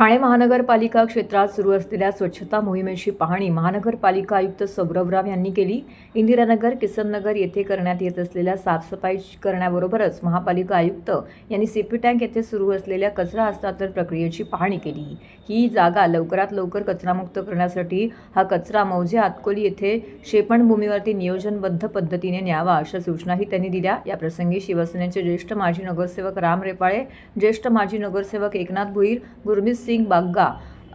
ठाणे महानगरपालिका क्षेत्रात सुरू असलेल्या स्वच्छता मोहिमेची पाहणी महानगरपालिका आयुक्त सौरभराव यांनी केली. इंदिरानगर किसननगर येथे करण्यात येत असलेल्या साफसफाई करण्याबरोबरच महापालिका आयुक्त यांनी सीपी टँक येथे सुरू असलेल्या कचरा हस्तांतरण प्रक्रियेची पाहणी केली. ही जागा लवकरात लवकर कचरामुक्त करण्यासाठी हा कचरा मौजे आतकोली येथे शेपणभूमीवरती नियोजनबद्ध पद्धतीने न्यावा अशा सूचनाही त्यांनी दिल्या. या प्रसंगी शिवसेनेचे ज्येष्ठ माजी नगरसेवक राम रेपाळे ज्येष्ठ माजी नगरसेवक एकनाथ भुईर गुरमीत सिंग बाग्गा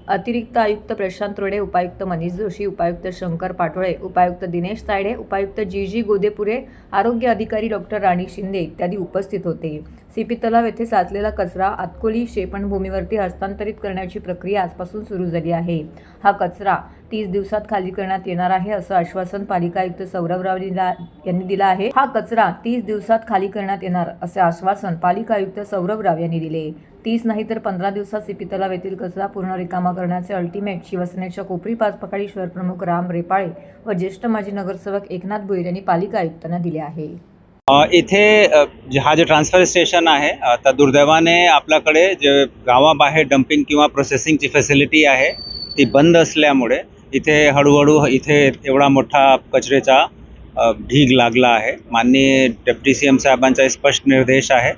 अतिरिक्त आयुक्त प्रशांत रोडे उपायुक्त मनीष जोशी उपायुक्त शंकर पाटोळे उपायुक्त दिनेश तायडे उपायुक्त जी जी गोदेपुरे आरोग्य अधिकारी डॉक्टर राणी शिंदे इत्यादी उपस्थित होते. सीपी तलाव येथे साचलेला कचरा आतकोली शेपणभूमीवरती हस्तांतरित करण्याची प्रक्रिया आजपासून सुरू झाली आहे. हा कचरा तीस दिवसात खाली करण्यात येणार आहे असं आश्वासन पालिका आयुक्त सौरभ राव यांनी दिलं आहे. हा कचरा तीस दिवसात खाली करण्यात येणार असे आश्वासन पालिका आयुक्त सौरभराव यांनी दिले. तीस नाही तर पंधरा दिवसात सीपी तलाव येथील कचरा पूर्ण रिकामा करण्याचे अल्टिमेट शिवसेनेच्या कोपरी पाचपकाळी शहरप्रमुख राम रेपाळे व ज्येष्ठ माजी नगरसेवक एकनाथ भोईर यांनी पालिका आयुक्तांना दिले आहे. इथे जे- हा जे ट्रान्सफर स्टेशन आहे आता दुर्दैवाने आपल्याकडे जे गावाबाहेर डम्पिंग किंवा प्रोसेसिंगची फॅसिलिटी आहे ती बंद असल्यामुळे इथे हळूहळू इथे एवढा मोठा कचऱ्याचा ढीग लागला आहे. माननीय डेप्टी सी एम साहेबांचा स्पष्ट निर्देश आहे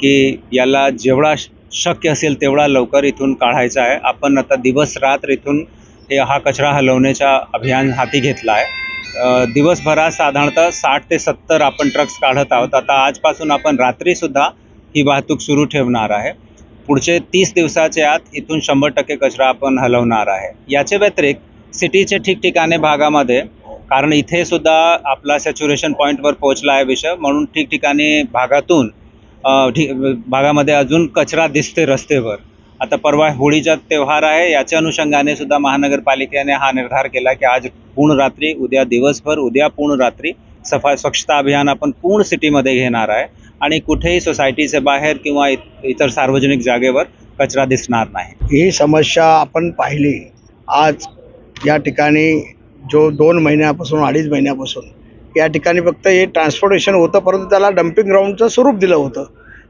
की याला जेवढा शक्य असेल तेवढा लवकर इथून काढायचा आहे. आपण आता दिवस रात्र इथून हे हा कचरा हलवण्याचा अभियान हाती घेतला आहे. दिवसभरात साधारणतः साठ ते सत्तर आपण ट्रक्स काढत आहोत. आता आजपासून आपण रात्रीसुद्धा ही वाहतूक सुरू ठेवणार आहे. पुढचे तीस दिवसाच्या आत इथून शंभर टक्के कचरा आपण हलवणार आहे. याच्या व्यतिरिक्त सिटीचे ठिकठिकाणी भागामध्ये कारण इथे सुद्धा आपला सॅच्युरेशन पॉईंटवर पोहोचला आहे विषय म्हणून ठिकठिकाणी भागातून ठी भागामध्ये अजून कचरा दिसते रस्तेवर. आता परवा होळीचा त्यौहार आहे याच्या अनुषंगाने सुद्धा महानगरपालिकेने हा निर्धार केला की आज पूर्ण रात्री उद्या दिवसभर उद्या पूर्ण रात्री सफाई स्वच्छता अभियान आपण पूर्ण सिटीमध्ये घेणार आहे आणि कुठेही सोसायटीच्या बाहेर किंवा इतर सार्वजनिक जागेवर कचरा दिसणार नाही. ही समस्या आपण पाहिली. आज या ठिकाणी जो दोन महिन्यापासून अडीच महिन्यापासून या ठिकाणी फक्त हे ट्रान्सपोर्टेशन होतं परंतु त्याला डम्पिंग ग्राउंडचं स्वरूप दिलं होतं.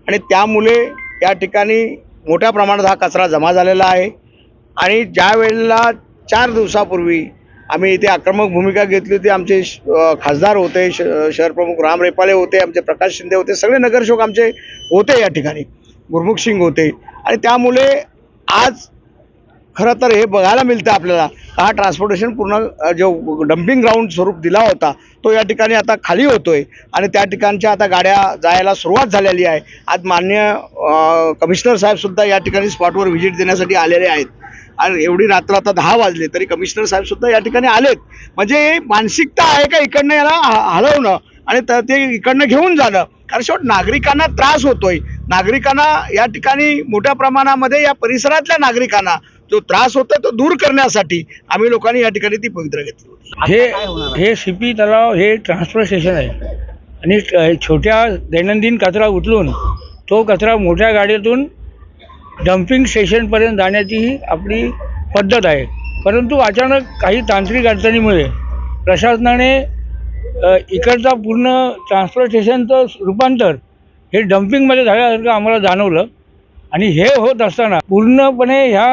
आणि त्यामुळे या ठिकाणी मोठ्या प्रमाणात हा कचरा जमा झालेला आहे. आणि ज्या वेळेला चार दिवसापूर्वी आम्ही इथे आक्रमक भूमिका घेतली होती आमचे श- खासदार होते श शहरप्रमुख राम रेपाले होते आमचे प्रकाश शिंदे होते सगळे नगरसेवक आमचे होते या ठिकाणी गुरमुख सिंग होते. आणि त्यामुळे आज खरं तर हे बघायला मिळतं आपल्याला. हा ट्रान्सपोर्टेशन पूर्ण जो डम्पिंग ग्राउंड स्वरूप दिला होता तो या ठिकाणी आता खाली होतोय. आणि त्या ठिकाणच्या आता गाड्या जायला सुरुवात झालेली आहे. आज मान्य कमिशनर साहेबसुद्धा या ठिकाणी स्पॉटवर व्हिजिट देण्यासाठी आलेले आहेत. आणि एवढी रात्र आता दहा वाजले तरी कमिशनर साहेबसुद्धा या ठिकाणी आलेत. म्हणजे मानसिकता आहे का इकडनं याला हलवणं? आणि त- ते इकडनं घेऊन जाणं? कारण शेवट नागरिकांना त्रास होतोय. नागरिकांना या ठिकाणी मोठ्या प्रमाणामध्ये या परिसरातल्या नागरिकांना जो त्रास होतो तो दूर करण्यासाठी आम्ही लोकांनी या ठिकाणी ती पवित्र घेतली होती. हे हे सीपी तलाव हे ट्रान्सफर स्टेशन आहे. आणि छोट्या दैनंदिन कचरा उचलून तो कचरा मोठ्या गाडीतून डम्पिंग स्टेशनपर्यंत जाण्याची ही आपली पद्धत आहे. परंतु अचानक काही तांत्रिक अडचणीमुळे प्रशासनाने इकडचा पूर्ण ट्रान्सफर स्टेशनचं रूपांतर हे डम्पिंगमध्ये झाल्यासारखं आम्हाला जाणवलं. आणि हे होत असताना पूर्णपणे ह्या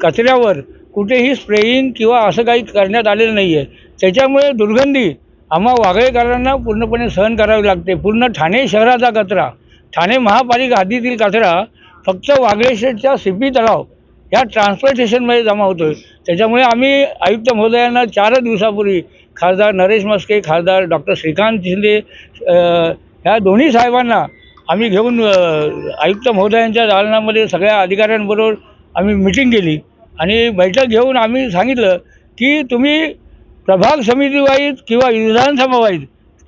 कचऱ्यावर कुठेही स्प्रेईंग किंवा असं काही करण्यात आलेलं नाही आहे त्याच्यामुळे दुर्गंधी आम्हा वागळेकरांना पूर्णपणे सहन करावी लागते. पूर्ण ठाणे शहराचा कचरा ठाणे महापालिका हद्दीतील कचरा फक्त वागळेश्वरच्या सिपी तलाव ह्या ट्रान्सफर स्टेशनमध्ये जमा होतो आहे त्याच्यामुळे आम्ही आयुक्त महोदयांना चारच दिवसापूर्वी खासदार नरेश मस्के खासदार डॉक्टर श्रीकांत शिंदे ह्या दोन्ही साहेबांना आम्ही घेऊन आयुक्त महोदयांच्या दालनामध्ये सगळ्या अधिकाऱ्यांबरोबर आम्ही मिटिंग केली. आणि बैठक घेऊन आम्ही सांगितलं की तुम्ही प्रभाग समितीवाईज किंवा विधानसभावाईत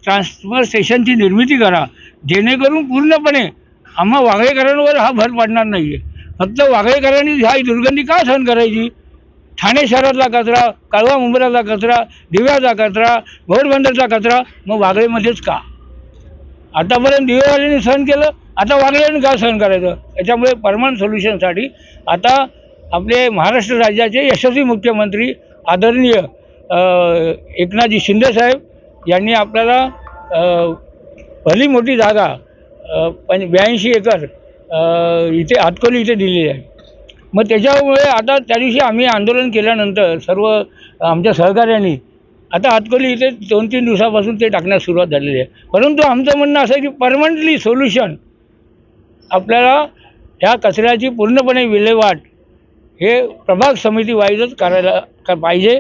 ट्रान्सफर स्टेशनची निर्मिती करा. जेणेकरून पूर्णपणे आम्हा वागळेकरांवर हा भर पडणार नाही आहे फक्त वागळेकरांनी ह्या दुर्गंधी का सहन करायची? ठाणे शहरातला कचरा कळवा मुंबईला कचरा दिव्याचा कचरा घोरबंदरचा कचरा मग वागळेमध्येच का? आतापर्यंत दिवेवाल्यांनी सहन केलं आता वागळ्यांनी का सहन करायचं? याच्यामुळे परमनंट सोल्युशनसाठी आता आपले महाराष्ट्र राज्याचे यशस्वी मुख्यमंत्री आदरणीय अ, एकनाथजी शिंदेसाहेब यांनी आपल्याला भली मोठी जागा पण ब्याऐंशी एकर इथे हातकोली इथे दिलेली आहे. मग त्याच्यामुळे आता त्या दिवशी आम्ही आंदोलन केल्यानंतर सर्व आमच्या सहकाऱ्यांनी आता आतकोली इथे दोन तीन दिवसापासून ते टाकण्यास सुरुवात झालेली आहे. परंतु आमचं म्हणणं असं आहे की परमनंटली सोल्युशन आपल्याला ह्या कचऱ्याची पूर्णपणे विल्हेवाट हे प्रभाग समिती वाईजच करायला का पाहिजे.